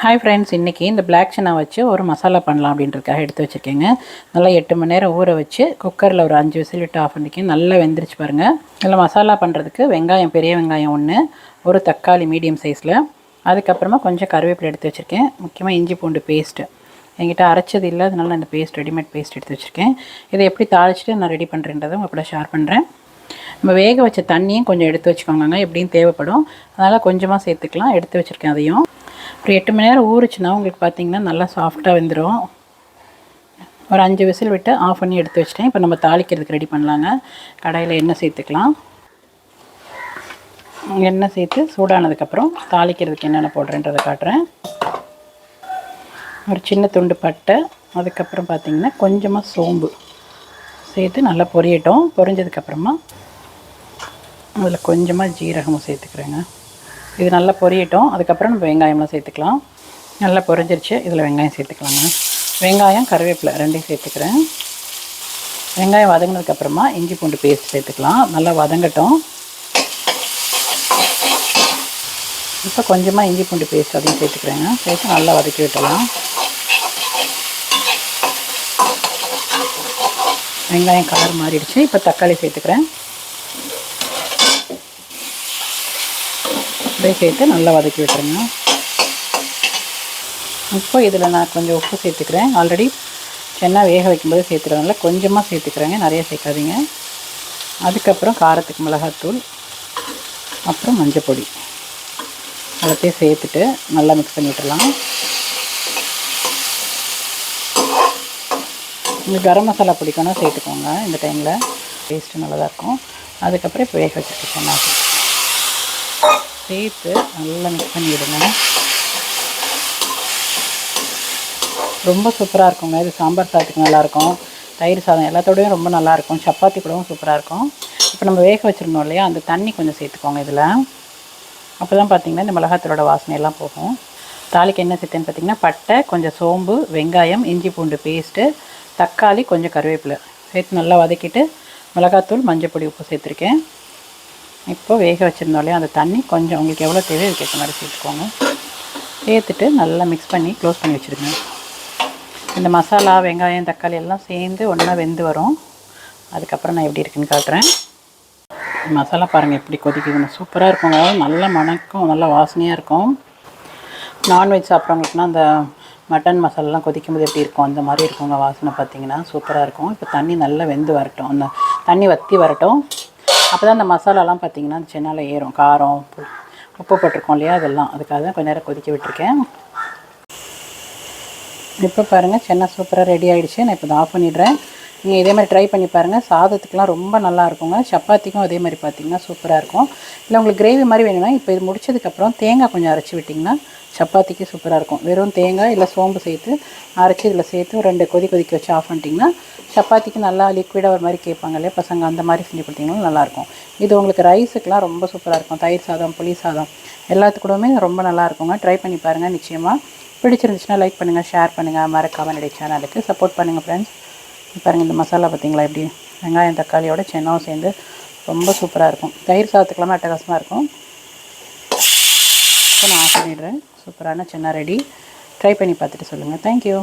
Hi friends இன்றைக்கி இந்த black சனா வச்சு ஒரு மசாலா பண்ணலாம் அப்படின்றதுக்காக எடுத்து வச்சுருக்கேங்க. நல்லா எட்டு மணி நேரம் ஊற வச்சு குக்கரில் ஒரு அஞ்சு விசில் விட்டு ஆஃப் பண்ணிக்கேன் நல்லா வெந்துருச்சு பாருங்கள் இதில் மசாலா பண்ணுறதுக்கு வெங்காயம் பெரிய வெங்காயம் ஒன்று ஒரு தக்காளி மீடியம் சைஸில் அதுக்கப்புறமா கொஞ்சம் கருவேப்பிலை எடுத்து வச்சுருக்கேன். முக்கியமாக இஞ்சி பூண்டு பேஸ்ட்டு என்கிட்ட அரைச்சது இல்லை அதனால நான் இந்த பேஸ்ட் ரெடிமேட் பேஸ்ட் எடுத்து வச்சுருக்கேன். இதை எப்படி தாளிச்சிட்டு நான் ரெடி பண்ணுறேன்றதை உங்கள் கூட ஷேர் பண்ணுறேன் நம்ம வேக வச்ச தண்ணியும் கொஞ்சம் எடுத்து வச்சுக்கோங்க எப்படியும் தேவைப்படும். அதனால் கொஞ்சமாக சேர்த்துக்கலாம் எடுத்து வச்சுருக்கேன் அதையும். ஒரு எட்டு மணி நேரம் ஊறுச்சுன்னா உங்களுக்கு பார்த்தீங்கன்னா நல்லா சாஃப்டாக வெந்துடும் ஒரு அஞ்சு விசில் விட்டு ஆஃப் பண்ணி எடுத்து வச்சிட்டேன். இப்போ நம்ம தாளிக்கிறதுக்கு ரெடி பண்ணலாங்க. கடையில் எண்ணெய் சேர்த்துக்கலாம். எண்ணெய் சேர்த்து சூடானதுக்கப்புறம் தாளிக்கிறதுக்கு என்னென்ன போடுறேன்றதை காட்டுறேன். ஒரு சின்ன துண்டு பட்டை அதுக்கப்புறம் பார்த்திங்கன்னா கொஞ்சமாக சோம்பு சேர்த்து நல்லா பொரியட்டும். பொரிஞ்சதுக்கப்புறமா அதில் கொஞ்சமாக ஜீரகமும் சேர்த்துக்கிறேங்க. இது நல்லா பொரியட்டும். அதுக்கப்புறம் நம்ம வெங்காயம்லாம் சேர்த்துக்கலாம். நல்லா பொரிஞ்சிருச்சு. இதில் வெங்காயம் சேர்த்துக்கலாங்க வெங்காயம் கருவேப்பிலை ரெண்டையும் சேர்த்துக்கிறேன். வெங்காயம் வதங்கினதுக்கப்புறமா இஞ்சி பூண்டு பேஸ்ட் சேர்த்துக்கலாம். நல்லா வதங்கட்டும். இப்போ கொஞ்சமாக இஞ்சி பூண்டு பேஸ்ட் அதையும் சேர்த்துக்கிறேங்க. சேர்த்து நல்லா வதக்கி விட்டலாம் வெங்காயம் கலர் மாறிடுச்சு. இப்போ தக்காளி சேர்த்துக்கிறேன். அப்படியே சேர்த்து நல்லா வதக்கி விட்டுருங்க. இப்போ இதில் நான் கொஞ்சம் உப்பு சேர்த்துக்கிறேன். ஆல்ரெடி சென்னா வேக வைக்கும்போது சேர்த்துறதுனால கொஞ்சமாக சேர்த்துக்கிறேங்க. நிறைய சேர்க்காதீங்க. அதுக்கப்புறம் காரத்துக்கு மிளகாத்தூள் அப்புறம் மஞ்சள் பொடி. எல்லாத்தையும் சேர்த்துட்டு நல்லா மிக்ஸ் பண்ணி விட்டுடலாம் உங்களுக்கு கரம் மசாலா பிடிக்கணும் சேர்த்துக்கோங்க இந்த டைமில் டேஸ்ட்டு நல்லா தான் இருக்கும். அதுக்கப்புறம் இப்போ வேக வச்சுருக்கேன் சென்னா சேர்த்து நல்லா மிக்ஸ் பண்ணிவிடுங்க ரொம்ப சூப்பராக இருக்குங்க. இது சாம்பார் சாதத்துக்கு நல்லாயிருக்கும் தயிர் சாதம் எல்லாத்தோடையும் ரொம்ப நல்லாயிருக்கும் சப்பாத்தி கூடவும் சூப்பராக இருக்கும். இப்போ நம்ம வேக வச்சுருந்தோம் இல்லையா? அந்த தண்ணி கொஞ்சம் சேர்த்துக்கோங்க இதில். அப்போ தான் பார்த்திங்கன்னா இந்த மிளகாத்தூளோட வாசனையெல்லாம் போகும். தாலிக்கு என்ன சேர்த்தேன்னு பார்த்திங்கன்னா பட்டை கொஞ்சம் சோம்பு வெங்காயம் இஞ்சி பூண்டு பேஸ்ட்டு தக்காளி கொஞ்சம் கருவேப்பிலை. சேர்த்து நல்லா வதக்கிட்டு மிளகாத்தூள் மஞ்சள் பொடி உப்பு சேர்த்துருக்கேன். இப்போ வேக வச்சுருந்தோம் அந்த தண்ணி கொஞ்சம் உங்களுக்கு எவ்வளோ தேவையோ அதுக்கேற்ற மாதிரி சேர்த்துக்கோங்க. சேர்த்துட்டு நல்லா மிக்ஸ் பண்ணி க்ளோஸ் பண்ணி வச்சுருங்க. இந்த மசாலா வெங்காயம் தக்காளி எல்லாம் சேர்ந்து ஒன்றா வெந்து வரும். அதுக்கப்புறம் நான் எப்படி இருக்குன்னு காட்டுறேன். மசாலா பாருங்கள் எப்படி கொதிக்குதுன்னு. சூப்பராக இருக்குங்க. நல்லா மணக்கும் நல்லா வாசனையாக இருக்கும். நான்வெஜ் சாப்பிட்றவங்களுக்குனா அந்த மட்டன் மசாலாலாம் கொதிக்கும் போது எப்படி இருக்கும்? அந்த மாதிரி இருக்குங்க வாசனை பார்த்தீங்கன்னா சூப்பராக இருக்கும். இப்போ தண்ணி நல்லா வெந்து வரட்டும். அந்த தண்ணி வற்றி வரட்டும். அப்போ தான் அந்த மசாலாலாம் பார்த்திங்கன்னா அந்த சென்னால் ஏறும். காரம் உப்பு போட்டிருக்கோம் இல்லையா? அதெல்லாம். அதுக்காக தான் கொஞ்சம் நேரம் கொதிக்க விட்டுருக்கேன். இப்போ பாருங்கள் சென்னா சூப்பராக ரெடி ஆகிடுச்சு நான் இப்போ ஆஃப் பண்ணிடுறேன். நீங்கள் இதே மாதிரி ட்ரை பண்ணி பாருங்கள் சாதத்துக்குலாம் ரொம்ப நல்லா இருக்குங்க. சப்பாத்திக்கும் அதே மாதிரி பார்த்திங்கன்னா சூப்பராக இருக்கும். இல்லை உங்களுக்கு கிரேவி மாதிரி வேணும்னா இப்போ இது முடிச்சதுக்கப்புறம் தேங்காய் கொஞ்சம் அரைச்சி விட்டிங்கன்னா சப்பாத்திக்கு சூப்பராக இருக்கும். வெறும் தேங்காய் இல்லை சோம்பு சேர்த்து அரைச்சி இதில் சேர்த்து ரெண்டு கொதி கொதிக்க வச்சு ஆஃப் பண்ணிட்டிங்கன்னா சப்பாத்திக்கு நல்லா லிக்விடாக ஒரு மாதிரி கேட்பாங்க இல்லையா? பசங்க அந்த மாதிரி செஞ்சு கொடுத்தீங்கன்னா நல்லாயிருக்கும் இது உங்களுக்கு ரைஸுக்கெலாம் ரொம்ப சூப்பராக இருக்கும். தயிர் சாதம் புளி சாதம் எல்லாத்துக்கூடமே ரொம்ப நல்லா இருக்குங்க. ட்ரை பண்ணி பாருங்கள் நிச்சயமாக பிடிச்சிருந்துச்சுன்னா லைக் பண்ணுங்கள் ஷேர் பண்ணுங்கள் மறக்காமல் என்னுடைய சேனலுக்கு சப்போர்ட் பண்ணுங்கள் ஃப்ரெண்ட்ஸ் பாருங்கள் இந்த மசாலா பார்த்திங்களா எப்படி? வெங்காயம் தக்காளியோட சென்னாவும் சேர்ந்து ரொம்ப சூப்பராக இருக்கும். தயிர் சாதத்துக்கெல்லாமே அட்டகாசமாக இருக்கும். இப்போ நான் ஆஃப் பண்ணிடுறேன். சூப்பரான சின்ன ரெடி ட்ரை பண்ணி பார்த்துட்டு சொல்லுங்கள் தேங்க்யூ